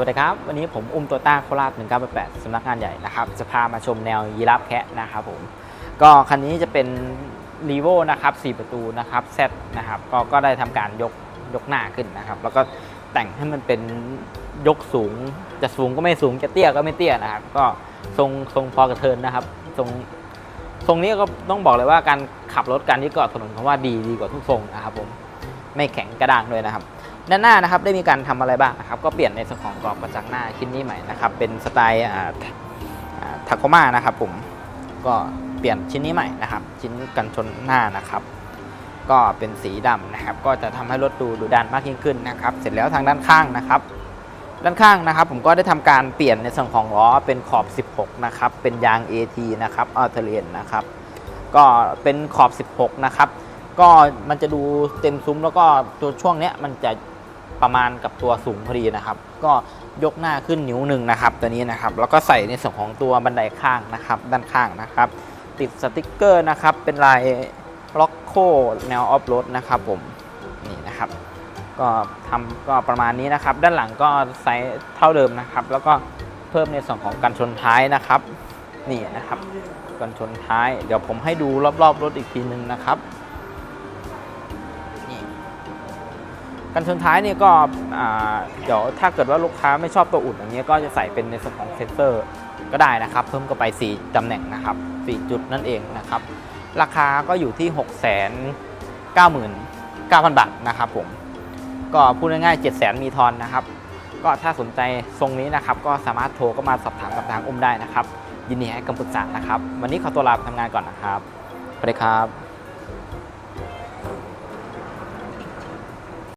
วัสดีครับ วันนี้ผมอุ้มตัวต้าโคราช1988สำนักงานใหญ่นะครับ จะพามาชมแนวยีราฟแคะนะครับผม ก็คันนี้จะเป็นรีโวนะครับ4ประตูนะครับ Z นะครับก็ก็ได้ทำการยกยกหน้าขึ้นนะครับ แล้วก็แต่งให้มันเป็นยกสูง จะสูงก็ไม่สูงจะเตี้ยก็ไม่เตี้ยนะครับ ก็ทรงทรงพอกระเทินนะครับทรงทรงนี้ก็ต้องบอกเลยว่าการขับรถการที่เกาะถนนเขาว่าดีดีกว่าทุกทรงนะครับผมไม่แข็งกระด้างด้วยนะครับ ด้านหน้านะครับได้มีการทำอะไรบ้างนะครับก็เปลี่ยนในส่วนของกรอบกระจังหน้าชิ้นนี้ใหม่นะครับเป็นสไตล์ทาโคมานะครับผมก็เปลี่ยนชิ้นนี้ใหม่นะครับ ชิ้นกันชนหน้านะครับ ก็เป็นสีดำนะครับ ก็จะทำให้รถดูดูดันมากยิ่งขึ้นนะครับ เสร็จแล้วทางด้านข้างนะครับ ด้านข้างนะครับ ผมก็ได้ทำการเปลี่ยนในส่วนของล้อเป็นขอบ 16 นะครับ เป็นยาง AT นะครับอัลเทเรียนนะครับ ก็เป็นขอบ 16 นะครับก็มันจะดูเต็มซุ้มแล้วก็ตัวช่วงเนี้ยมันจะ ประมาณกับตัวสูงพอดีนะครับ ก็ยกหน้าขึ้นนิ้วหนึ่งนะครับ ตัวนี้นะครับ แล้วก็ใส่ในส่วนของตัวบันไดข้างนะครับ ด้านข้างนะครับ ติดสติกเกอร์นะครับ เป็นลายล็อกโคแนวออฟโรดนะครับผม นี่นะครับ ก็ทำก็ประมาณนี้นะครับ ด้านหลังก็ไซส์เท่าเดิมนะครับ แล้วก็เพิ่มในส่วนของกันชนท้ายนะครับ นี่นะครับ กันชนท้าย เดี๋ยวผมให้ดูรอบๆรถอีกทีนึงนะครับ กันชนท้ายนี่ก็เดี๋ยวถ้าเกิดว่าลูกค้าไม่ชอบตัวอุ่นอย่างเงี้ยก็จะใส่เป็นในส่วนของเซนเซอร์ก็ได้นะครับ เพิ่มเข้าไป 4ตำแหน่งนะครับ 4 จุดนั่นเองนะครับ ราคาก็อยู่ที่ 6 9 9 0 0 0 บาทนะครับผม ก็พูดง่ายๆ 7 0 0 0 0มีทอนนะครับ ก็ถ้าสนใจทรงนี้นะครับ ก็สามารถโทรก็มาสอบถามกับทางอุ้มได้นะครับ ยินดีให้คำปรึกษานะครับ วันนี้ขอตัวลาไปทำงานก่อนนะครับสวัสดีครับ